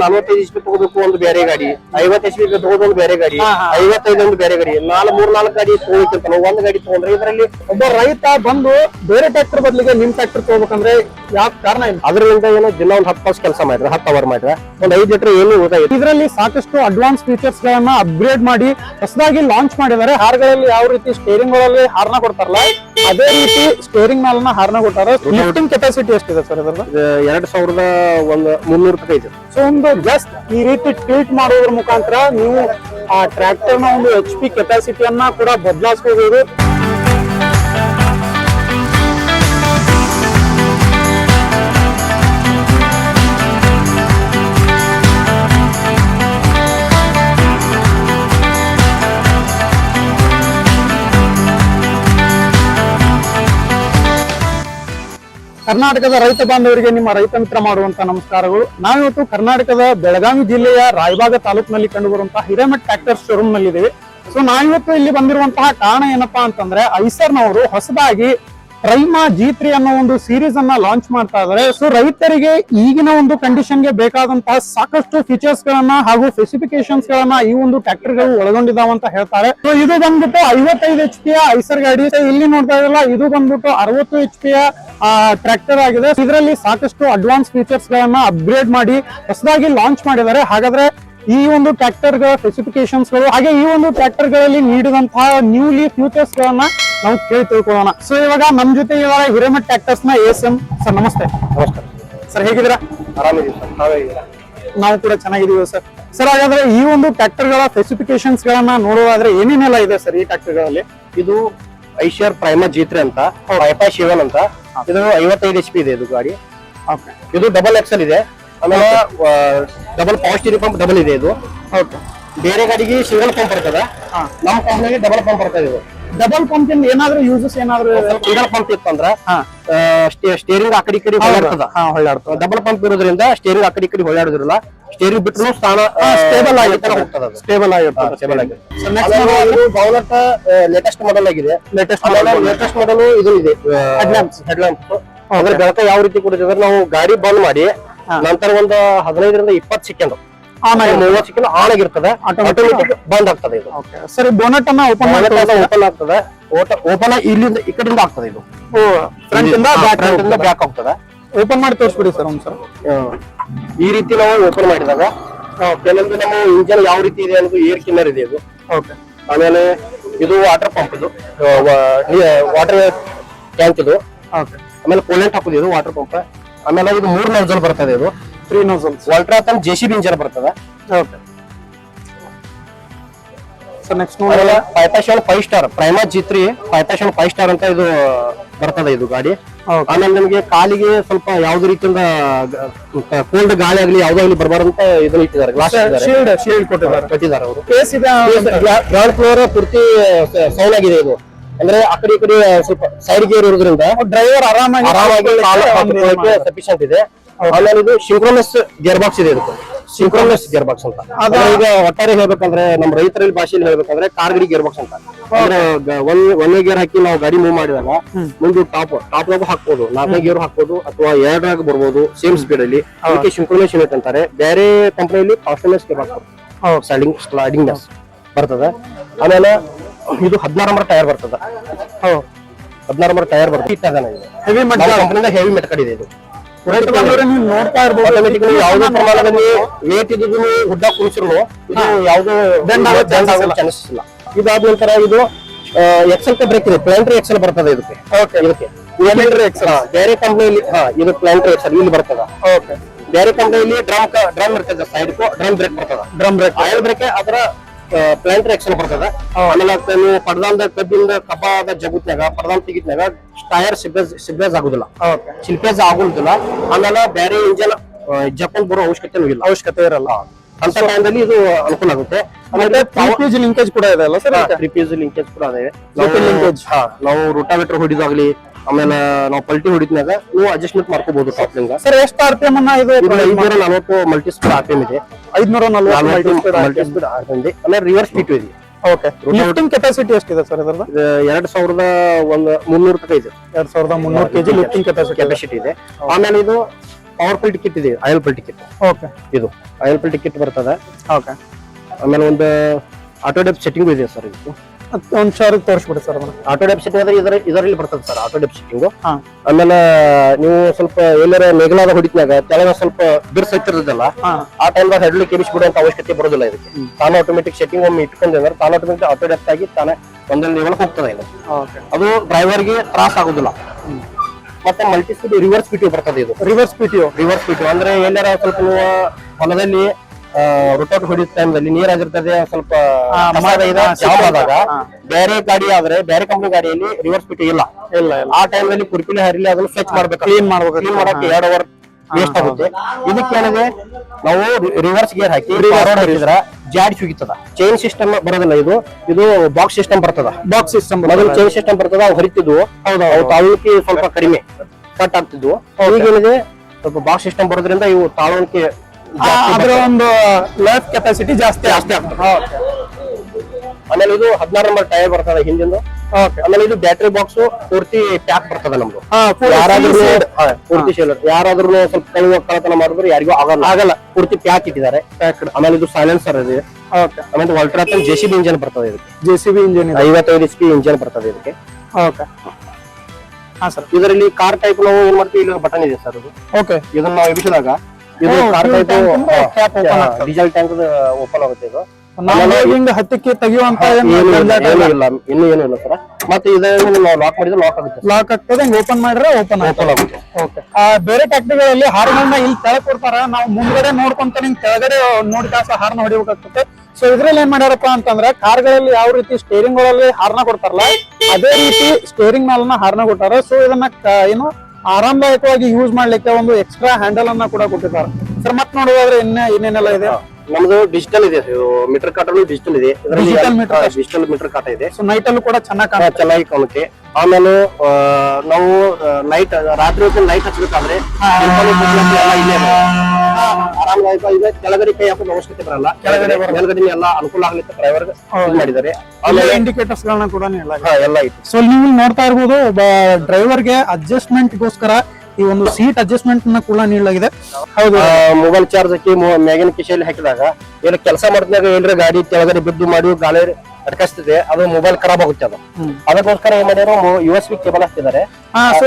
ನಲವತ್ತೈದು H P ತಗೋಬೇಕು ಒಂದು ಬೇರೆ ಗಾಡಿ ಐವತ್ತು ಎಚ್ ಪಿ ತಗೋದು ಒಂದು ಬೇರೆ ಗಾಡಿ. ಐವತ್ತೈದು ಒಂದು ಬೇರೆ ಗಾಡಿ ನಾಲ್ಕು ಮೂರ್ ನಾಲ್ಕು ಗಾಡಿ ತಗೋಬೇಕಿರ್ತಾನೆ ಒಂದ್ ಗಾಡಿ ತಗೊಂಡ್ರೆ ಇದರಲ್ಲಿ ಒಬ್ಬ ರೈತ ಬಂದು ಬೇರೆ ಟ್ರ್ಯಾಕ್ಟರ್ ಬದಲಿಗೆ ನಿಮ್ ಟ್ರ್ಯಾಕ್ಟರ್ ತಗೋಬೇಕಂದ್ರೆ ಯಾವ ಕಾರಣ ಇಲ್ಲ ಅದರಿಂದ ಏನೋ ದಿನ ಒಂದ್ ಹತ್ತು ತಾಸು ಕೆಲಸ ಮಾಡಿದ್ರೆ ಹತ್ತು ಅವರ್ ಮಾಡಿದ್ರೆ ಒಂದ್ ಐದು ಲೀಟರ್ ಏನು ಉಳಿದ ಇದರಲ್ಲಿ ಸಾಕಷ್ಟು ಅಡ್ವಾನ್ಸ್ ಫೀಚರ್ಸ್ ಗಳನ್ನ ಅಪ್ಗ್ರೇಡ್ ಮಾಡಿ ಹೊಸದಾಗಿ ಲಾಂಚ್ ಮಾಡಿದ್ದಾರೆ. ಹಾರ್ಗಳಲ್ಲಿ ಯಾವ ರೀತಿ ಸ್ಟೇರಿಂಗ್ಗಳಲ್ಲಿ ಹಾರ್ನ ಕೊಡ್ತಾರಲ್ಲ ಅದೇ ರೀತಿ ಸ್ಟೇರಿಂಗ್ ಮೇಲನ್ನ ಹಾರ್ನ ಕೊಟ್ಟಾರೆ. ಲಿಫ್ಟಿಂಗ್ ಕೆಪಾಸಿಟಿ ಎಷ್ಟಿದೆ ಸರ್ ಇದರ ಎರಡ್ ಸಾವಿರದ ಒಂದ್ ಮುನ್ನೂರು ರೂಪಾಯಿ ಇದೆ ಸೊ ಒಂದು ಜಸ್ಟ್ ಈ ರೀತಿ ಟ್ವೀಟ್ ಮಾಡೋದ್ರ ಮುಖಾಂತರ ನೀವು ಆ ಟ್ರ್ಯಾಕ್ಟರ್ನ ಒಂದು ಎಚ್ ಪಿ ಕೆಪಾಸಿಟಿಯನ್ನ ಕೂಡ ಬದಲಾಯಿಸ್ಕೋಬಹುದು ಕರ್ನಾಟಕದ ರೈತ ಬಾಂಧವರಿಗೆ ನಿಮ್ಮ ರೈತ ಮಿತ್ರ ಮಾಡುವಂತ ನಮಸ್ಕಾರಗಳು. ನಾವಿವತ್ತು ಕರ್ನಾಟಕದ ಬೆಳಗಾವಿ ಜಿಲ್ಲೆಯ ರಾಯಬಾಗ ತಾಲೂಕಿನಲ್ಲಿ ಕಂಡುಬರುವಂತಹ ಹಿರೇಮಠ್ ಟ್ರಾಕ್ಟರ್ ಶೋರೂಮ್ನಲ್ಲಿ ಇದ್ದೀವಿ ಸೊ ನಾವಿವತ್ತು ಇಲ್ಲಿ ಬಂದಿರುವಂತಹ ಕಾರಣ ಏನಪ್ಪಾ ಅಂತಂದ್ರೆ, ಐಸರ್ನವರು ಹೊಸದಾಗಿ ಪ್ರೈಮಾ ಜಿ ತ್ರೀ ಅನ್ನೋ ಒಂದು ಸೀರೀಸ್ ಅನ್ನ ಲಾಂಚ್ ಮಾಡ್ತಾ ಇದ್ದಾರೆ ಸೊ ರೈತರಿಗೆ ಈಗಿನ ಒಂದು ಕಂಡೀಷನ್ಗೆ ಬೇಕಾದಂತಹ ಸಾಕಷ್ಟು ಫೀಚರ್ಸ್ ಗಳನ್ನ ಹಾಗೂ ಸ್ಪೆಸಿಫಿಕೇಶನ್ಸ್ ಗಳನ್ನ ಈ ಒಂದು ಟ್ರಾಕ್ಟರ್ಗಳು ಒಳಗೊಂಡಿದ್ದಾವ ಅಂತ ಹೇಳ್ತಾರೆ. ಸೊ ಇದು ಬಂದ್ಬಿಟ್ಟು ಐವತ್ತೈದು ಎಚ್ ಪಿಯ ಐಸರ್ ಗಾಡಿ. ಇಲ್ಲಿ ನೋಡ್ತಾ ಇರಲ್ಲ ಇದು ಬಂದ್ಬಿಟ್ಟು ಅರವತ್ತು ಎಚ್ ಪಿಯ ಟ್ರ್ಯಾಕ್ಟರ್ ಆಗಿದೆ. ಇದರಲ್ಲಿ ಸಾಕಷ್ಟು ಅಡ್ವಾನ್ಸ್ ಫೀಚರ್ಸ್ ಗಳನ್ನ ಅಪ್ಗ್ರೇಡ್ ಮಾಡಿ, ಹೊಸದಾಗಿ ಲಾಂಚ್ ಮಾಡಿದ್ದಾರೆ. ಹಾಗಾದ್ರೆ ಈ ಒಂದು ಟ್ರ್ಯಾಕ್ಟರ್ಗಳ ಸ್ಪೆಸಿಫಿಕೇಶನ್ಸ್ಗಳು, ಹಾಗೆ ಈ ಒಂದು ಟ್ರ್ಯಾಕ್ಟರ್ಗಳಲ್ಲಿ ನೀಡಿದಂತಹ ನ್ಯೂಲಿ ಫ್ಯೂಚರ್ಸ್ ಗಳನ್ನ ನಾವು ಕೇಳಿ ತಿಳ್ಕೊಳ್ಳೋಣ. ಸೊ ಇವಾಗ ನಮ್ ಜೊತೆ ಇವಾಗ ಹಿರೇಮಠ್ ಟ್ಯಾಕ್ಟರ್ಸ್ನ ಎಸ್ ಎಂ ಸರ್ ನಮಸ್ತೆ. ನಮಸ್ಕಾರ ಸರ್ ಹೇಗಿದ್ದೀರಾ? ಸರ್? ನಾವು ಕೂಡ ಚೆನ್ನಾಗಿದ್ದೀವಿ ಸರ್. ಸರ್ ಹಾಗಾದ್ರೆ ಈ ಒಂದು ಟ್ರ್ಯಾಕ್ಟರ್ಗಳ ಸ್ಪೆಸಿಫಿಕೇಶನ್ಸ್ ಗಳನ್ನ ನೋಡುವಾದ್ರೆ ಏನೇನೆಲ್ಲ ಇದೆ ಸರ್ ಈ ಟ್ರ್ಯಾಕ್ಟರ್ಗಳಲ್ಲಿ? ಇದು ಐಶಿಯರ್ ಪ್ರೈಮ ಜೀತ್ರೆ ಅಂತ ಪೈಪಾ ಶಿವನ್ ಅಂತ. ಇದು ಐವತ್ತೈದು ಎಚ್ ಪಿ ಇದೆ ಇದು ಗಾಡಿ. ಇದು ಡಬಲ್ ಎಕ್ಸಲ್ ಇದೆ. ಆಮೇಲೆ ಡಬಲ್ ಪಾಸಿಟಿವ್ ಪಂಪ್ ಡಬಲ್ ಇದೆ ಇದು. ಬೇರೆ ಗಾಡಿಗೆ ಸಿಂಗಲ್ ಪಂಪ್ ಬರ್ತದೆ. ನಮ್ಮ ಕಂಪ್ನಿಗೆ ಡಬಲ್ ಪಂಪ್ ಬರ್ತದೆ ಇದು. ಡಬಲ್ ಪಂಪ್ ಏನಾದ್ರೂ ಯೂಸಸ್ ಏನಾದ್ರು ಸಿಂಗಲ್ ಪಂಪ್ ಇತ್ತಂದ್ರ ಸ್ಟೇರಿಂಗ್ ಆ ಕಡೆ ಕಡೆ ಹೊಳ್ಳಾಡ್ತದ. ಹಾ ಹೊಳ್ಳಾಡ್ತದೆ. ಡಬಲ್ ಪಂಪ್ ಇರೋದ್ರಿಂದ ಸ್ಟೇರಿಂಗ್ ಆ ಕಡೆ ಕಡೆ ಹೊಳ್ಳಾಡೋದಿಲ್ಲ ಸ್ಟೇರಿಂಗ್ ಬಿಟ್ಟು ಸ್ಥಾನ ಸ್ಟೇಬಲ್ ಆ, ಆಗಿರ್ತದೆ. ಹೋಗ್ತದೆ. ಸ್ಟೇಬಲ್ ಆಗಿರ್ತದೆ. ಸ್ಟೇಬಲ್ ಇದು ಬೌಲಟ್ ಲೇಟೆಸ್ಟ್ ಮಾಡೆಲ್ ಆಗಿದೆ. ಲೇಟೆಸ್ಟ್ ಲೇಟೆಸ್ಟ್ ಮಾಡೆಲ್ ಇದು ಇದೆ. ಹೆಡ್ಲ್ಯಾಂಪ್ಸ್ ಅಂದ್ರೆ ಬೆಳಕ ಯಾವ ರೀತಿ ಕೊಡ್ತಿದ್ರೆ ನಾವು ಗಾಡಿ ಬಂದ್ ಮಾಡಿ ನಂತರ ಒಂದು ಹದಿನೈದರಿಂದ ಇಪ್ಪತ್ತು ಸೆಕೆಂಡ್ ಆಮೇಲೆ ಮೂವತ್ತು ಸೆಕೆಂಡ್ ಆನ್ ಆಗಿರ್ತದೆ. ಆಟೋಮೆಟಿಕ್ ಬಂದ್ ಆಗ್ತದೆ ಇದು. ಓಕೆ ಸರ್ ಬೋನಟ್ ಅನ್ನ ಓಪನ್ ಓಪನ್ ಆಗ್ತದೆ. ಓಪನ್ ಇಲ್ಲಿಂದ ಈ ಕಡೆಯಿಂದ ಆಗ್ತದೆ ಇದು. ಫ್ರಂಟ್ ಇಂದ ಬ್ಯಾಕ್ ಇಂದ ಬ್ಯಾಕ್ ಆಗ್ತದೆ ಓಪನ್ ಮಾಡಿ ತೋರಿಸ್ಬಿಡಿ ಸರ್ ಒಂದ್ ಸರ್ ಈ ರೀತಿ ನಾವು ಓಪನ್ ಮಾಡಿದಾಗ ಕೆಲವೊಂದು ನಮ್ಮ ಇಂಜನ್ ಯಾವ ರೀತಿ ಇದೆ ಅನ್ನೋದು ಏರ್ ಕಿನ್ನರ್ ಇದೆ ಇದು. ಓಕೆ ಆಮೇಲೆ ಇದು ವಾಟರ್ ಪಂಪ್ ಇದು. ವಾಟರ್ ಟ್ಯಾಂಕ್ ಇದು. ಓಕೆ ಆಮೇಲೆ ಕೂಲೆಂಟ್ ಹಾಕೋದು ಇದು ವಾಟರ್ ಪಂಪ್ ಆಮೇಲೆ ಇದು ಮೂರ್ ನರ್ಜಲ್ ಬರ್ತದೆ ಇದು. Three nozzles Valtra J C B engine ಬರ್ತದೆ? ಓಕೆ ಸರ್ ನೆಕ್ಸ್ಟ್ ಆಮೇಲೆ ನೋಡಿ ಪೈಪಾಶನ್ five star Prima G three ಪೈಪಾಶನ್ five star ಅಂತ ಇದು ಬರ್ತದ ಇದು ಗಾಡಿ. ಆಮೇಲೆ ನಮಗೆ ಕಾಲಿಗೆ ಸ್ವಲ್ಪ ಯಾವ್ದು ರೀತಿಯಿಂದ ಕೋಲ್ಡ್ ಗಾಳಿ ಆಗ್ಲಿ ಯಾವ್ದೋ ಆಗ್ಲಿ ಬರಬಾರಂತ ಇದನ್ನ ಇಟ್ಟಿದ್ದಾರೆ ಗ್ಲಾಸ್ ಇಟ್ಟಿದ್ದಾರೆ. ಶೀಲ್ಡ್ ಶೀಲ್ಡ್ ಕೊಟ್ಟಿದ್ದಾರೆ. ಕಟ್ಟಿದ್ದಾರೆ ಅವರು. ಗ್ರೌಂಡ್ ಫ್ಲೋರ್ ಪೂರ್ತಿ ಸೌಂಡ್ ಆಗಿದೆ ಇದು. ಅಂದ್ರೆ ಆ ಕಡೆ ಈ ಕಡೆ ಸ್ವಲ್ಪ ಸೈಡ್ ಗೇರ್ ಇರೋದ್ರಿಂದ ಡ್ರೈವರ್ ಆರಾಮಾಗಿ ಆರಾಮಾಗಿ ಸಫಿಶಿಯಂಟ್ ಇದೆ. ಆಮೇಲೆ ಇದು ಸಿಂಕ್ರೋನಸ್ ಗೇರ್ ಬಾಕ್ಸ್ ಇದೆ ಇದಕ್ಕೆ. ಸಿಂಕ್ರೋನಸ್ ಗೇರ್ ಬಾಕ್ಸ್ ಅಂತ. ಅಂದ್ರೆ ಈಗ ಒಟ್ಟಾರೆ ಹೇಳ್ಬೇಕಂದ್ರೆ ನಮ್ಮ ರೈತರಲ್ಲಿ ಭಾಷೆಯಲ್ಲಿ ಹೇಳ್ಬೇಕಂದ್ರೆ ಕಾರ್ ಗಡಿ ಗೇರ್ ಬಾಕ್ಸ್ ಅಂತ ಅಂದ್ರೆ ಒಂದ್ ಒಂದೇ ಗೇರ್ ಹಾಕಿ ನಾವು ಗಾಡಿ ಮೂವ್ ಮಾಡಿದಾಗ ಮುಂದೆ ಟಾಪ್ ಟಾಪ್ ನಾಗು ಹಾಕ್ಬೋದು ನಾಲ್ಕನೇ ಗೇರ್ ಹಾಕ್ಬೋದು ಅಥವಾ ಎರಡಾಗ ಬರ್ಬೋದು ಸೇಮ್ ಸ್ಪೀಡ್ ಅಲ್ಲಿ. ಅದಕ್ಕೆ ಸಿಂಕ್ರೋನಸ್ ಯೂನಿಟ್ ಅಂತಾರೆ. ಬೇರೆ ಕಂಪನಿಯಲ್ಲಿ constant gear box sliding sliding ಬರ್ತದೆ. ಆಮೇಲೆ ಇದು ಹದಿನಾರು ನಂಬರ್ ಟೈರ್ ಬರ್ತದೆ. ಹದಿನಾರು ನಂಬರ್ ಟೈರ್ ಬರ್ತದೆ. ಹೆವಿ ಮೆಟ್ ಹೆವಿ ಮೆಟ್ ಇದೆ ಇದು. ನೀವು ನೋಡ್ತಾ ಇರ್ಬೋದು. ಯಾವುದೇ ಪ್ರಮಾಣದಲ್ಲಿ ವೇಟ್ ಇದ್ದು ಗುಡ್ಡ ಕುಣಿಸಿರು ಇದು ಯಾವುದೇ ಇಲ್ಲ. ಇದಾದ ನಂತರ ಇದು ಎಕ್ಸೆಲ್ ಬ್ರೇಕ್ ಇದೆ. ಪ್ಲಾಂಟ್ರಿ ಎಕ್ಸೆಲ್ ಬರ್ತದೆ ಇದಕ್ಕೆ. ಓಕೆ ಇದಕ್ಕೆ. ಬೇರೆ ಕಂಪ್ನಿಯಲ್ಲಿ ಹಾ ಇದು ಪ್ಲಾಂಟ್ರಿ ಎಕ್ಸೆಲ್ ಇಲ್ಲಿ ಬರ್ತದ. ಓಕೆ ಬೇರೆ ಕಂಪ್ನಿಯಲ್ಲಿ ಡ್ರಮ್ ಡ್ರಮ್ ಇರ್ತದೆ ಸೈಡ್ ಡ್ರಮ್ ಬ್ರೇಕ್ ಬರ್ತದ. ಡ್ರಮ್ ಬ್ರೇಕ್ ಆಯಿಲ್ ಬ್ರೇಕ್ ಅದರ ಪ್ಲಾಂಟ್ರಿ ರಿಯಾಕ್ಷನ್ ಬರ್ತದ. ಆಮೇಲೆ ನೀವು ಪಡ್ದಾಂದ ಕಬ್ಬಿಂದ ಕಬ್ಬಾದ ಜಗುತ್ನಾಗ ಪಡ್ದಾನ್ ತೆಗಿತ್ನಾಗ ಟೈರ್ ಸಿಬ್ಬೇಜ್ ಸಿಬ್ಬೇಜ್ ಆಗುದಿಲ್ಲ. ಓಕೆ. ಶಿಲ್ಪೇಜ್ ಆಗುದಿಲ್ಲ. ಆಮೇಲೆ ಬೇರೆ ಇಂಜನ್ ಜಪಾನ್ ಬರೋ ಅವಶ್ಯಕತೆ ಇಲ್ಲ. ಅವಶ್ಯಕತೆ ಇರಲ್ಲ. ಅಂತ ಟೈಮ್ದಲ್ಲಿ ಇದು ಅನುಕೂಲ ಆಗುತ್ತೆ. ಆಮೇಲೆ ಪೇಜ್ ಲಿಂಕೇಜ್ ಕೂಡ ಇದೆ ಅಲ್ಲ ಸರ್ ಲಿಂಕೇಜ್ ಕೂಡ ಅದೇ ಲಿಂಕೇಜ್ linkage. ಹಾ ನಾವು ರೋಟಾವೇಟರ್ ಹೊಡಿದಾಗ್ಲಿ ಆಮೇಲೆ ನಾವು ಪಲ್ಟಿ ಹೊಡಿದ್ನಾಗ ನೀವು ಅಡ್ಜಸ್ಟ್ಮೆಂಟ್ ಮಾಡ್ಕೋಬಹುದು ಟಾಪ್ಲಿಂಗ್ ಸರ್ ಎಷ್ಟು ಆರ್ ಪಿ ಎಂ ಅನ್ನ ಇದು ಐದ್ನೂರ ನಲವತ್ತು ಮಲ್ಟಿ ಸ್ಪೀಡ್ ಆರ್ ಇದೆ. ಐದ್ನೂರ ನಲ್ವತ್ತು ಮಲ್ಟಿ ಸ್ಪೀಡ್ ಇದೆ. ಆಮೇಲೆ ರಿವರ್ಸ್ ಸ್ಪೀಟ್ ಇದೆ. ಓಕೆ ಲಿಫ್ಟಿಂಗ್ ಕೆಪಾಸಿಟಿ ಎಷ್ಟಿದೆ ಸರ್ ಇದರದ ಇದು ಎರಡ್ ಸಾವಿರದ ಒಂದ್ ಮುನ್ನೂರು ತನಕ ಇದೆ. ಎರಡ್ ಸಾವಿರದ ಮುನ್ನೂರು ಕೆಜಿ ಲಿಫ್ಟಿಂಗ್ ಕೆಪಾಸಿಟಿ ಇದೆ ಕೆಪಾಸಿಟಿ ಇದೆ. ಆಮೇಲೆ ಇದು ಪವರ್ ಪವರ್ಫುಲ್ ಟಿಕೆಟ್ ಇದೆ ಆಯಲ್ ಫುಲ್ ಟಿಕೆಟ್ ಓಕೆ ಇದು ಆಯಲ್ ಫುಲ್ ಟಿಕೆಟ್ ಬರ್ತದೆ. ಓಕೆ ಆಮೇಲೆ ಒಂದು ಆಟೋ ಡೆಪ್ ಸೆಟ್ಟಿಂಗ್ ಇದೆ ಸರ್ ಇದು. ಒಂದ್ ಸಾವಿರಕ್ಕೆ ತೋರಿಸ್ಬಿಡಿ ಸರ್ ಅದನ್ನ. ಆಟೋ ಡೆಪ್ ಸೆಟ್ಟಿಂಗ್ ಅಂದ್ರೆ ಇದರ ಇದರಲ್ಲಿ ಬರ್ತದೆ ಸರ್ ಆಟೋ ಡೆಪ್ ಸೆಟ್ಟಿಂಗ್ ಹಾ. ಆಮೇಲೆ ನೀವು ಸ್ವಲ್ಪ ಎಲ್ಲರ ಮೇಘಲಾದ ಹೊಡಿತಾಗ ತೆಳಗ ಸ್ವಲ್ಪ ಬಿರ್ಸ್ ಹತ್ತಿರದಲ್ಲ ಹಾ. ಆ ಟೈಮ್ದಾಗ ಕೆಮಿಸ್ ಬಿಡುವಂತ ಅವಶ್ಯಕತೆ ಬರೋದಿಲ್ಲ ಇದಕ್ಕೆ. ತಾನು ಆಟೋಮೆಟಿಕ್ ಸೆಟ್ಟಿಂಗ್ ಒಮ್ಮೆ ಇಟ್ಕೊಂಡ್ರೆ ಅಂದ್ರೆ ತಾನು ಆಟೋಮೆಟಿಕ್ ಆಟೋ ಡೆಪ್ ಆಗಿ ತಾನೇ ಒಂದೊಂದು ಲೆವೆಲ್ ಹೋಗ್ತದೆ ಇದು. ಓಕೆ ಅದು ಡ್ರೈವರ್ಗೆ ತ್ರಾಸ ಆಗುದಿಲ್ಲ. ಮತ್ತೆ ಮಲ್ಟಿ ಸ್ಪೀಡ್ ರಿವರ್ಸ್ ಸ್ಪೀಡ್ ಬರ್ತದೆ ಇದು. ರಿವರ್ಸ್ ಪಿ ರಿವರ್ಸ್ ಸ್ಪೀಡ್ ಅಂದ್ರೆ ಏನಾರ ಸ್ವಲ್ಪ ನೀವು ಹೊಲದಲ್ಲಿ ರೊಟೋಟ್ ಹೊಡಿದ ಟೈಮ್ದಲ್ಲಿ ನೀರ್ ಆಗಿರ್ತದೆ ಸ್ವಲ್ಪ ಆದಾಗ ಬೇರೆ ಗಾಡಿ ಆದ್ರೆ ಬೇರೆ ಕಂಪನಿ ಗಾಡಿಯಲ್ಲಿ ರಿವರ್ಸ್ ಬಿಟ್ಟು ಇಲ್ಲ. ಇಲ್ಲ ಆ ಟೈಮಲ್ಲಿ ಕುರ್ಪಿಲಿ ಹರಿಲಿ ಅದನ್ನ ಸ್ವಚ್ ಮಾಡ್ಬೇಕು. ಕ್ಲೀನ್ ಮಾಡ್ಬೇಕು. ಕ್ಲೀನ್ ಮಾಡಕ್ಕೆ ಎರಡು ಅವರ್ ವೇಸ್ಟ್ ಆಗುತ್ತೆ. ಇದಕ್ಕೆ ಏನಿದೆ ನಾವು ರಿವರ್ಸ್ ಗೇರ್ ಹಾಕಿ ಫಾರ್ವರ್ಡ್ ಹಾಕಿದ್ರ ಜಾಡಿ ಸುಗಿತದ ಚೈನ್ ಸಿಸ್ಟಮ್ ಬರೋದಿಲ್ಲ ಇದು. ಇದು ಬಾಕ್ಸ್ ಸಿಸ್ಟಮ್ ಬರ್ತದ. ಬಾಕ್ಸ್ ಸಿಸ್ಟಮ್ ಮೊದಲು ಚೈನ್ ಸಿಸ್ಟಮ್ ಬರ್ತದ ಅವು ಹರಿತಿದ್ವು. ಹೌದು ಅವು ತಾಳುವಿಕೆ ಸ್ವಲ್ಪ ಕಡಿಮೆ. ಕಟ್ ಆಗ್ತಿದ್ವು. ಈಗೇನಿದೆ ಸ್ವಲ್ಪ ಬಾಕ್ಸ್ ಸಿಸ್ಟಮ್ ಬರೋದ್ರಿಂದ ಇವು ಜಾಸ್ತಿ ಅದರ ಒಂದು ಲೈಫ್ ಕೆಪಾಸಿಟಿ ಜಾಸ್ತಿ ಜಾಸ್ತಿ ಆಗ್ತದೆ. ಆಮೇಲೆ ಇದು ಹದಿನಾರು ನಂಬರ್ ಟೈರ್ ಬರ್ತದೆ ಹಿಂದಿಂದು. ಓಕೆ. ಆಮೇಲೆ ಇದು ಬ್ಯಾಟ್ರಿ ಬಾಕ್ಸ್ ಪೂರ್ತಿ ಪ್ಯಾಕ್ ಬರ್ತದೆ ನಮ್ದು. ಯಾರಾದ್ರೂ ಪೂರ್ತಿ ಶೇಲರ್ ಯಾರಾದ್ರೂ ಸ್ವಲ್ಪ ಕಳುವ ಕಳತನ ಮಾಡಿದ್ರೆ ಯಾರಿಗೂ ಆಗಲ್ಲ. ಆಗಲ್ಲ. ಪೂರ್ತಿ ಪ್ಯಾಕ್ ಇಟ್ಟಿದ್ದಾರೆ. ಆಮೇಲೆ ಇದು ಸೈಲೆನ್ಸರ್ ಇದೆ. ಆಮೇಲೆ ಅಲ್ಟ್ರಾಟನ್ ಜೆ ಸಿ ಬಿ ಇಂಜನ್ ಬರ್ತದೆ ಇದಕ್ಕೆ. ಜೆ ಸಿ ಬಿ ಇಂಜಿನ್ ಐವತ್ತೈದು ಎಚ್ ಪಿ ಇಂಜನ್ ಬರ್ತದೆ ಇದಕ್ಕೆ. ಓಕೆ. ಹಾ ಸರ್. ಇದರಲ್ಲಿ ಕಾರ್ ಟೈಪ್ ನಾವು ಏನ್ ಮಾಡ್ತೀವಿ? ಇಲ್ಲಿ ಬಟನ್ ಇದೆ ಸರ್ ಇದು ಓಕೆ. ಇದನ್ನ ನಾವು ಎಬ್ಬಿಸಿದಾಗ ಇದು. ಡೀಸೆಲ್ ಟ್ಯಾಂಕ್ ಓಪನ್ ಆಗುತ್ತೆ ಇದು. ಹಿಂಗ ಹತ್ತಕ್ಕೆ ತೆಗಿಯುವಂತ ಏನು ಇಲ್ಲ ಇನ್ನು ಏನು ಇಲ್ಲ ಸರ್. ಮತ್ತೆ ಇದನ್ನು ಲಾಕ್ ಮಾಡಿದ್ರೆ ಲಾಕ್ ಆಗುತ್ತೆ. ಲಾಕ್ ಆಗ್ತದೆ ಓಪನ್ ಮಾಡಿದ್ರೆ ಓಪನ್ ಓಪನ್ ಆಗುತ್ತೆ. ಓಕೆ ಬೇರೆ ಟ್ಯಾಕ್ಟ್ರಿಗಳಲ್ಲಿ ಹಾರ್ನ ಇಲ್ಲಿ ಕೆಳಗೆ ಕೊಡ್ತಾರ. ನಾವು ಮುಂದ್ಗಡೆ ನೋಡ್ಕೊಂತ ನಿಮ್ ಕೆಳಗಡೆ ನೋಡಿ ಕಾಸ ಹಾರ್ನ ಹೊಡಿಬೇಕಾಗ್ತದೆ. ಸೊ ಇದ್ರಲ್ಲಿ ಏನ್ ಮಾಡ್ಯಾರಪ್ಪ ಅಂತಂದ್ರೆ ಕಾರ್ಗಳಲ್ಲಿ ಯಾವ ರೀತಿ ಸ್ಟೇರಿಂಗ್ಗಳಲ್ಲಿ ಹಾರ್ನ ಕೊಡ್ತಾರಲ್ಲ ಅದೇ ರೀತಿ ಸ್ಟೇರಿಂಗ್ ಮೇಲೆ ಹಾರ್ನ ಕೊಟ್ಟಾರ ಸೊ ಇದನ್ನ ಏನು ಆರಾಮದಾಯಕವಾಗಿ ಯೂಸ್ ಮಾಡ್ಲಿಕ್ಕೆ ಒಂದು ಎಕ್ಸ್ಟ್ರಾ ಹ್ಯಾಂಡಲ್ ಅನ್ನ ಕೂಡ ಕೊಟ್ಟಿದ್ದಾರೆ. ಸರ್ ಮತ್ ನೋಡೋದಾದ್ರೆ ಇನ್ನ ಇನ್ನೇನೆಲ್ಲ ಇದೆ? ನಮ್ದು ಡಿಜಿಟಲ್ ಇದೆ. ಮೀಟರ್ ಕಾಟ ಡಿಜಿಟಲ್ ಇದೆ. ಡಿಜಿಟಲ್ ಮೀಟರ್ ಕಾಟ ಇದೆ. ಸೊ ನೈಟ್ ಅಲ್ಲೂ ಕೂಡ ಚೆನ್ನಾಗಿ ಚೆನ್ನಾಗಿ ಕಾಣುತ್ತೆ. ಆಮೇಲೆ ನಾವು ಲೈಟ್ ರಾತ್ರಿ ಹೊತ್ತು ಲೈಟ್ ಹಚ್ಚಬೇಕಾದ್ರೆ ಆರಾಮದಾಯಕ ಇದೆ. ಕೆಳಗಡೆ ಕೈ ಹಾಕೋದು ಅವಶ್ಯಕತೆ ಬರಲ್ಲ. ಕೆಳಗಡೆ ಮೇಲ್ಗಡೆ ಎಲ್ಲ ಅನುಕೂಲ ಆಗ್ಲಿಕ್ಕೆ ಡ್ರೈವರ್ ಮಾಡಿದ್ದಾರೆ. ಆಮೇಲೆ ಇಂಡಿಕೇಟರ್ಸ್ ಗಳನ್ನ ಕೂಡ ಎಲ್ಲ ಎಲ್ಲ ಐತಿ ಸೊ ನೀವು ನೋಡ್ತಾ ಇರ್ಬೋದು ಡ್ರೈವರ್ಗೆ ಅಡ್ಜಸ್ಟ್ಮೆಂಟ್ ಗೋಸ್ಕರ ಈ ಒಂದು ಸೀಟ್ ಅಡ್ಜಸ್ಟ್ಮೆಂಟ್ನ ಕೂಡ ನೀಡಲಾಗಿದೆ. ಹೌದು. ಮೊಬೈಲ್ ಚಾರ್ಜ್ ಹಾಕಿ ಮ್ಯಾಗಿನ ಕಿಶೆಯಲ್ಲಿ ಹಾಕಿದಾಗ ಏನು ಕೆಲಸ ಮಾಡಿದಾಗ ಏನ್ರ ಗಾಡಿ ಕೆಳಗಡೆ ಬಿದ್ದು ಮಾಡಿ ಗಾಳಿ ಅಡ್ಕಸ್ತಿದೆ ಅದು ಮೊಬೈಲ್ ಖರಾಬ್ ಆಗುತ್ತೆ ಅದು. ಅದಕ್ಕೋಸ್ಕರ ಏನ್ ಮಾಡ್ಯಾರ ಯು ಎಸ್ ಬಿ ಕೇಬಲ್ ಹಾಕ್ತಿದ್ದಾರೆ. ಹಾ ಸೊ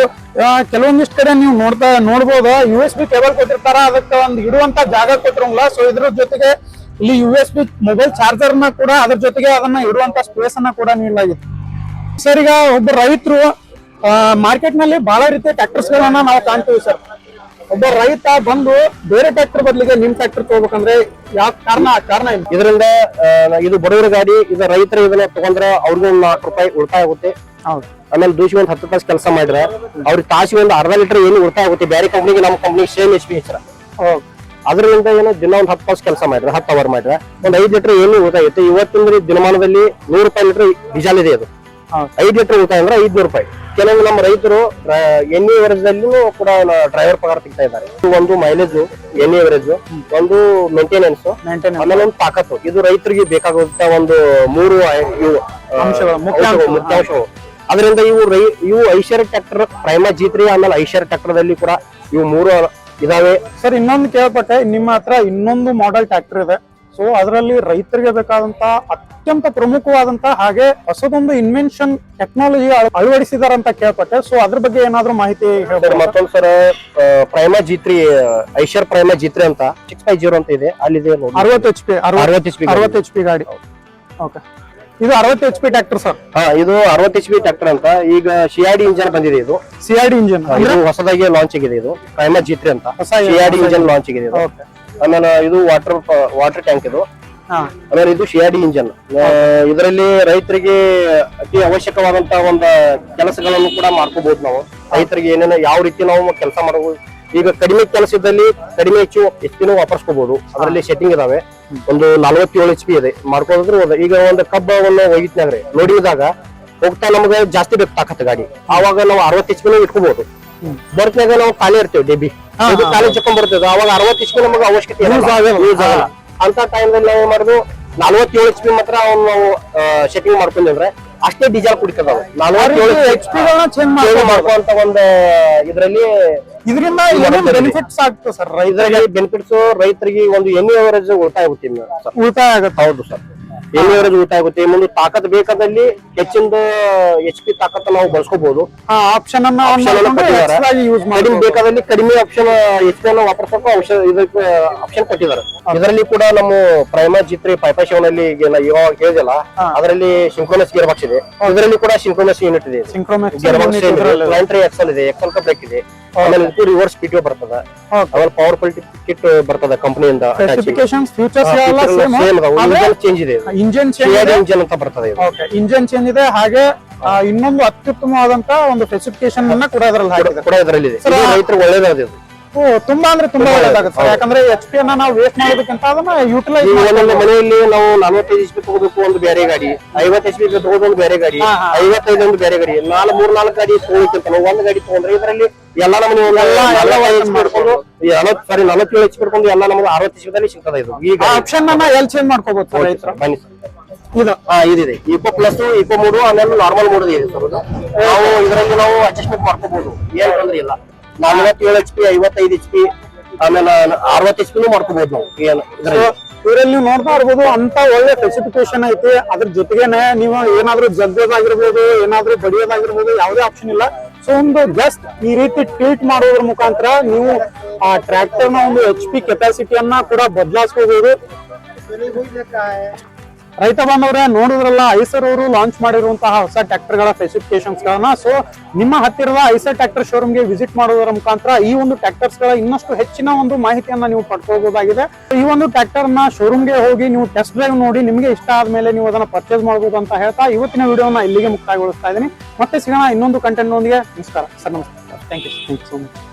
ಕೆಲವೊಂದಿಷ್ಟು ಕಡೆ ನೀವು ನೋಡ್ತಾ ನೋಡ್ಬೋದು ಯು ಎಸ್ ಬಿ ಕೇಬಲ್ ಕೊಟ್ಟಿರ್ತಾರ ಅದಕ್ಕೆ ಒಂದು ಇಡುವಂತ ಜಾಗ ಕೊಟ್ಟಿರಂಗಿಲ್ಲ. ಸೊ ಇದ್ರ ಜೊತೆಗೆ ಇಲ್ಲಿ ಯು ಎಸ್ ಬಿ ಮೊಬೈಲ್ ಚಾರ್ಜರ್ನ ಕೂಡ ಅದ್ರ ಜೊತೆಗೆ ಅದನ್ನ ಇಡುವಂತ ಸ್ಪೇಸ್ ಅನ್ನ ಕೂಡ ನೀಡಲಾಗಿತ್ತು ಸರ್ ಈಗ ಒಬ್ಬ ರೈತರು ಮಾರ್ಕೆಟ್ನಲ್ಲಿ ಬಹಳ ರೀತಿಯ ಟ್ರ್ಯಾಕ್ಟರ್ಸ್ ಗಳನ್ನ ನಾವು ಕಾಣ್ತೀವಿ ಸರ್. ಒಬ್ಬ ರೈತ ಬಂದು ಬೇರೆ ಟ್ರ್ಯಾಕ್ಟರ್ ಬದಲಿಗೆ ನಿಮ್ ಟ್ರ್ಯಾಕ್ಟರ್ ತಗೋಬೇಕಂದ್ರೆ ಯಾವ ಕಾರಣ ಕಾರಣ ಏನು? ಇದರಿಂದ ಇದು ಬಡವರ ಗಾಡಿ ಇದು ರೈತರು ಇದನ್ನ ತಗೊಂಡ್ರೆ ಅವ್ರಿಗೂ ಒಂದು ನಾಲ್ಕು ರೂಪಾಯಿ ಉಳಿತಾಯ ಆಗುತ್ತೆ. ಆಮೇಲೆ ದೂಷಿ ಒಂದು ಹತ್ತು ತಾಸು ಕೆಲಸ ಮಾಡಿದ್ರೆ ಅವ್ರಿಗೆ ತಾಸಿ ಒಂದು ಅರ್ಧ ಲೀಟರ್ ಏನು ಉಳಿತಾಯ ಆಗುತ್ತೆ. ಬೇರೆ ಕಂಪ್ನಿಗೆ ನಮ್ಮ ಕಂಪ್ನಿ ಸೇಮ್ ಎಚ್ ಪಿ ಅದರಿಂದ ಏನು ದಿನ ಒಂದು ಹತ್ತು ತಾಸು ಕೆಲಸ ಮಾಡಿದ್ರೆ ಹತ್ತು ಅವರ್ ಮಾಡಿದ್ರೆ ಒಂದು ಐದು ಲೀಟರ್ ಏನು ಉಳಿತಾಯ ಇತ್ತು. ಇವತ್ತಿನ ದಿನಮಾನದಲ್ಲಿ ನೂರು ರೂಪಾಯಿ ಲೀಟರ್ ಡೀಸೆಲ್ ಇದೆ ಅದು. ಐದ್ ಐದು ಲೀಟರ್ ಉಳಿತಾಯ ಅಂದ್ರೆ ಐದ್ನೂರು ರೂಪಾಯಿ. ಕೆಲವು ನಮ್ಮ ರೈತರು ಎಣ್ಣೆ ಎವರೇಜ್ದಲ್ಲಿನೂ ಕೂಡ ಡ್ರೈವರ್ ಪಗಾರ ಸಿಗ್ತಾ ಇದ್ದಾರೆ. ಒಂದು ಮೈಲೇಜ್ ಎಣ್ಣೆ ಎವರೇಜ್ ಒಂದು ಮೇಂಟೆನೆನ್ಸ್ ಮೇಂಟೈನ್ ಆಮೇಲೆ ಒಂದು ತಾಕತ್ತು. ಇದು ರೈತರಿಗೆ ಬೇಕಾಗುವಂತ ಒಂದು ಮೂರು ಇವು ಆ, ಅಂಶಗಳು, ಮುಖ್ಯ ಅಂಶಗಳು, ಅಂಶಗಳು. ಮುಖ್ಯ ಅದರಿಂದ ಇವು ರೈ ಇವು ಐಶ್ವರ್ಯ ಟ್ರ್ಯಾಕ್ಟರ್ ಪ್ರೈಮ ಜೀತ್ರಿ ಆಮೇಲೆ ಐಶ್ವರ್ಯ ಟ್ರ್ಯಾಕ್ಟರ್ ದಲ್ಲಿ ಕೂಡ ಇವು ಮೂರು ಇದಾವೆ. ಸರ್ ಇನ್ನೊಂದು ಕೇಳ್ಪಟ್ಟೆ ನಿಮ್ಮ ಹತ್ರ ಇನ್ನೊಂದು ಮಾಡೆಲ್ ಟ್ರ್ಯಾಕ್ಟರ್ ಇದೆ. ಸೊ ಅದರಲ್ಲಿ ರೈತರಿಗೆ ಬೇಕಾದಂತ ಅತ್ಯಂತ ಪ್ರಮುಖವಾದಂತ ಹಾಗೆ ಹೊಸದೊಂದು ಇನ್ವೆನ್ಷನ್ ಟೆಕ್ನಾಲಜಿ ಅಳವಡಿಸಿದಾರಂತ ಕೇಳ್ಪಟ್ಟೆ. ಸೊ ಅದ್ರ ಬಗ್ಗೆ ಏನಾದ್ರೂ ಮಾಹಿತಿ ಮತ್ತೊಂದು ಸರ್ ಪ್ರೈಮ ಜಿತ್ರಿ ಐಶ್ವರ್ ಪ್ರೈಮ ಜಿತ್ರಿ ಅಂತ ಸಿಕ್ಸ್ ಫೈವ್ ಜೀರೋ ಅಂತ ಇದೆ. ಅಲ್ಲಿದೆ ಅರವತ್ತು ಎಚ್ ಪಿ ಅರವತ್ತು ಎಚ್ ಪಿ ಅರವತ್ತು ಎಚ್ ಪಿ ಗಾಡಿ. ಓಕೆ ಇದು ಅರವತ್ತು ಎಚ್ ಪಿ ಟ್ರ್ಯಾಕ್ಟರ್ ಸರ್ ಹಾ ಇದು ಅರವತ್ತು ಎಚ್ ಪಿ ಟ್ರ್ಯಾಕ್ಟರ್ ಅಂತ. ಈಗ ಸಿಆರ್ಡಿ ಇಂಜನ್ ಬಂದಿದೆ ಇದು. ಸಿಆರ್ಡಿ ಇಂಜನ್ ಹೊಸದಾಗಿ ಲಾಂಚ್ ಆಗಿದೆ ಇದು. ಪ್ರೈಮ ಜಿತ್ರಿ ಅಂತ. ಸಿಆರ್ಡಿ ಇಂಜಿನ್ ಇಂಜನ್ ಲಾಂಚ್ ಆಗಿದೆ. ಇದು. ಓಕೆ ಆಮೇಲೆ ಇದು ವಾಟರ್ ವಾಟರ್ ಟ್ಯಾಂಕ್ ಇದು. ಆಮೇಲೆ ಇದು ಶಿಯಾಡಿ ಇಂಜನ್ ಇದರಲ್ಲಿ ರೈತರಿಗೆ ಅತಿ ಅವಶ್ಯಕವಾದಂತ ಒಂದು ಕೆಲಸಗಳನ್ನು ಕೂಡ ಮಾಡ್ಕೋಬಹುದು ನಾವು. ರೈತರಿಗೆ ಏನೇನು ಯಾವ ರೀತಿ ನಾವು ಕೆಲಸ ಮಾಡಬಹುದು ಈಗ ಕಡಿಮೆ ಕೆಲಸದಲ್ಲಿ ಕಡಿಮೆ ಹೆಚ್ಚು ಎಚ್ ಪಿನೂ ವಾಪರ್ಸ್ಕೋಬಹುದು. ಅದರಲ್ಲಿ ಸೆಟ್ಟಿಂಗ್ ಇದಾವೆ. ಒಂದು ನಲವತ್ತೇಳು ಎಚ್ ಪಿ ಇದೆ. ಮಾಡ್ಕೋದ್ರೆ ಹೋದ. ಈಗ ಒಂದು ಕಬ್ಬವನ್ನು ಒಯ್ಯಿತ್ನಾಗ್ರಿ ನೋಡಿದಾಗ ಹೋಗ್ತಾ ನಮ್ಗೆ ಜಾಸ್ತಿ ಬೇಕು ತಾಕತ್ ಗಾಡಿ. ಆವಾಗ ನಾವು ಅರವತ್ತು ಎಚ್ ಪಿನೂ ಇಟ್ಕೋಬಹುದು. ಬರ್ತಾಗ ನಾವು ಖಾಲಿ ಇರ್ತೇವೆ ಇದು ಕಾಲೇಜ್ ಖಾಲಿ ಚಕ್ಕೊಂಡ್ ಬರ್ತದೆ ಅವಾಗ ಅರವತ್ತು ಇಸ್ಪಿ ನಮಗೆ ಅವಶ್ಯಕತೆ ಇರಲ್ಲ. ಅಂತ ಟೈಮ್ದಲ್ಲಿ ನಾವು ಏನ್ ಮಾಡುದು? ನಲವತ್ತೇಳು ಎಚ್ ಪಿ ಮಾತ್ರ ಅವ್ನು ನಾವು ಶೆಟ್ಟಿಂಗ್ ಮಾಡ್ಕೊಂಡಿದ್ರೆ ಅಷ್ಟೇ ಡೀಸೆಲ್ ಕುಡಿತದ ನಲ್ವತ್ತೇಳು ಎಚ್ ಪಿ ಗಳನ್ನ ಚೇಂಜ್ ಮಾಡ್ಕೊಂತ ಒಂದ್ ಇದ್ರಲ್ಲಿ ಇದರಿಂದ ಇದು ಏನೇನ್ ಬೆನಿಫಿಟ್ಸ್ ಆಗ್ತದೆ ಸರ್ ರೈತ ಇದರಲ್ಲಿ ಬೆನಿಫಿಟ್ಸ್ ರೈತರಿಗೆ ಒಂದು ಎಣ್ಣೆ ಅವರೇಜ್ ಉಳಿತಾಯ ಆಗುತ್ತೆ ಸರ್. ಉಳಿತಾಯ ಆಗುತ್ತೆ. ಹೌದು ಸರ್. ಎಣ್ಣೆ ಊಟ ಆಗುತ್ತೆ? ಮುಂದೆ ತಾಕತ್ ಬೇಕಾದಲ್ಲಿ ಹೆಚ್ಚಿಂದ ಎಚ್ ಪಿ ತಾಕತ್ ನಾವು ಬಳಸ್ಕೋಬಹುದು ಆಪ್ಷನ್ ಕಡಿಮೆ ಮಾಡಿ ಬೇಕಾದಲ್ಲಿ ಕಡಿಮೆ ಆಪ್ಷನ್ ಎಚ್ ಪಿ ಅನ್ನು ಇದಕ್ಕೆ ಆಪ್ಷನ್ ಕೊಟ್ಟಿದ್ದಾರೆ. ಇದರಲ್ಲಿ ಕೂಡ ನಮ್ಮ ಪ್ರೈಮ ಜಿತ್ರಿ ಪೈಪಾ ಶಿವನಲ್ಲಿ ಇವಾಗ ಹೇಳಿದಲ್ಲ ಅದರಲ್ಲಿ ಸಿಂಕ್ರೋನಸ್ ಗೇರ್ ಬಾಕ್ಸ್ ಇದೆ ಇದರಲ್ಲಿ ಕೂಡ ಸಿಂಕ್ರೋನಸ್ ಯೂನಿಟ್ ಇದೆ. ಪ್ಲಾಂಟ್ರಿ ಎಕ್ಸಲ್ ಇದೆ ಎಕ್ಸಲ್ ಬ್ರೇಕ್ ಇದೆ. ಆಮೇಲೆ ರಿವರ್ಸ್ ಪಿಟಿಒ ಬರ್ತದ. ಆಮೇಲೆ ಕ್ವಾಲಿಟಿ ಕಿಟ್ ಬರ್ತದ ಕಂಪನಿಯಿಂದ ಸೇಮ್ ಚೇಂಜ್ ಇದೆ. ಇಂಜಿನ್ ಚೇಂಜ್ ಇಂಜಿನ್ ಅಂತ ಬರ್ತದೆ ಇದು. ಓಕೆ ಇಂಜಿನ್ ಚೇಂಜ್ ಇದೆ. ಹಾಗೆ ಆ, ಇನ್ನೊಂದು ಅತ್ಯುತ್ತಮವಾದಂತಹ ಒಂದು ಸ್ಪೆಸಿಫಿಕೇಶನ್ ಅನ್ನ ಕೂಡ ಅದರಲ್ಲಿ ಹಾಕಿದೆ ಕೂಡ ಇದರಲ್ಲಿ ಇದೆ. ಇದು ರೈತರಿಗೆ ಒಳ್ಳೇದಾದ ಇದು. ಓ ತುಂಬಾ ಅಂದ್ರೆ ತುಂಬಾ ಒಳ್ಳೇದಾಗುತ್ತೆ ಸರ್. ಯಾಕಂದ್ರೆ ಎಚ್ ಪಿ ಅನ್ನ ನಾವು ವೇಸ್ಟ್ ಮಾಡೋದಕ್ಕಿಂತ ಅದನ್ನ ಯೂಟಿಲೈಸ್ ಈಗ ಒಂದೊಂದು ಮನೆಯಲ್ಲಿ ನಾವು ನಲವತ್ತೈದು ಎಚ್ ಪಿ ತಗೋಬೇಕು ಒಂದು ಬೇರೆ ಗಾಡಿ ಐವತ್ತು ಎಚ್ ಪಿ ತಗೋದು ಒಂದು ಬೇರೆ ಗಾಡಿ ಐವತ್ತೈದು ಒಂದು ಬೇರೆ ಗಾಡಿ ನಾಲ್ಕು ಮೂರ್ ನಾಲ್ಕು ಗಾಡಿ ನಾವು ಒಂದು ಗಾಡಿ ತಗೊಂಡ್ರೆ ಇದರಲ್ಲಿ ಎಲ್ಲಾ ನಮ್ಮನೆ ಸಾರಿ ನಲವತ್ತೇಳು ಎಚ್ ಪಡ್ಕೊಂಡು ಎಲ್ಲ ನಮಗೆ ಅರವತ್ತು ಎಚ್ ಸಿಗ್ತದೆ ಇದು. ಈಗ ಆಪ್ಷನ್ ಅನ್ನ ಎಲ್ಲಿ ಚೇಂಜ್ ಮಾಡ್ಕೋಬಹುದು ಸರ್ ರೈತರು. ಬನ್ನಿ ಸರ್. ಇದು. ಹಾ ಇದಿದೆ. ಇಕೋ ಪ್ಲಸ್ ಇಕೋ ಮೂರು ಆಮೇಲೆ ನಾರ್ಮಲ್ ಮೂರು ಇದೆ ಸರ್ ನಾವು ಇದರಲ್ಲಿ ನಾವು ಅಡ್ಜಸ್ಟ್ಮೆಂಟ್ ಮಾಡ್ಕೋಬಹುದು ಏನ್ ತೊಂದ್ರೆ ಇಲ್ಲ. ನಲವತ್ತೇಳು ಎಚ್ ಪಿ ಐವತ್ತೈದು ಎಚ್ ಪಿ ಆಮೇಲೆ ಅರವತ್ತು ಎಚ್ ಪಿನೂ ಮಾಡ್ಕೋಬಹುದು ನಾವು. ಏನು ಇದರಲ್ಲಿ? ನೀವು ನೋಡ್ತಾ ಇರ್ಬೋದು ಅಂತ ಒಳ್ಳೆ ಸ್ಪೆಸಿಫಿಕೇಶನ್ ಐತಿ. ಅದ್ರ ಜೊತೆಗೇನೆ ನೀವು ಏನಾದ್ರೂ ಜಗ್ಗೋದಾಗಿರ್ಬೋದು ಏನಾದ್ರೂ ಬಡಿಯೋದಾಗಿರ್ಬೋದು ಯಾವುದೇ ಆಪ್ಷನ್ ಇಲ್ಲ. ಸೊ ಒಂದು ಜಸ್ಟ್ ಈ ರೀತಿ ಟ್ರೀಟ್ ಮಾಡೋದ್ರ ಮುಖಾಂತರ ನೀವು ಆ ಟ್ರ್ಯಾಕ್ಟರ್ನ ಒಂದು ಎಚ್ ಪಿ ಕೆಪಾಸಿಟಿಯನ್ನ ಕೂಡ ಬದಲಾಯಿಸ್ಕೋಬಹುದು ರೈತ ಬಾಂಧವರೇ, ನೋಡಿದ್ರಲ್ಲ, ಐಸರ್ ಅವರು ಲಾಂಚ್ ಮಾಡಿರುವಂತಹ ಹೊಸ ಟ್ರ್ಯಾಕ್ಟರ್ಗಳ ಸ್ಪೆಸಿಫಿಕೇಶನ್ಸ್ ಸೊ ನಿಮ್ಮ ಹತ್ತಿರದ ಐಸರ್ ಟ್ರ್ಯಾಕ್ಟರ್ ಶೋರೂಮ್ಗೆ ವಿಸಿಟ್ ಮಾಡೋದರ ಮುಖಾಂತರ ಈ ಒಂದು ಟ್ರ್ಯಾಕ್ಟರ್ಸ್ಗಳ ಇನ್ನಷ್ಟು ಹೆಚ್ಚಿನ ಒಂದು ಮಾಹಿತಿಯನ್ನ ನೀವು ಪಡ್ಕೋಬಹುದಾಗಿದೆ. ಈ ಒಂದು ಟ್ರ್ಯಾಕ್ಟರ್ನ ಹೋಗಿ ನೀವು ಟೆಸ್ಟ್ ಡ್ರೈವ್ ನೋಡಿ, ನಿಮಗೆ ಇಷ್ಟ ಆದ್ಮೇಲೆ ನೀವು ಅದನ್ನ ಪರ್ಚೇಸ್ ಮಾಡಬಹುದು ಅಂತ ಹೇಳ್ತಾ ಇವತ್ತಿನ ವಿಡಿಯೋನ ಇಲ್ಲಿಗೆ ಮುಕ್ತಾಯಗೊಳಿಸ್ತಾ ಇದ್ದೀನಿ. ಮತ್ತೆ ಸಿಗೋಣ ಇನ್ನೊಂದು ಕಂಟೆಂಟ್ ನೊಂದಿಗೆ ನಮಸ್ಕಾರ. ಸರ್, ನಮಸ್ಕಾರ. Thank you thank you so much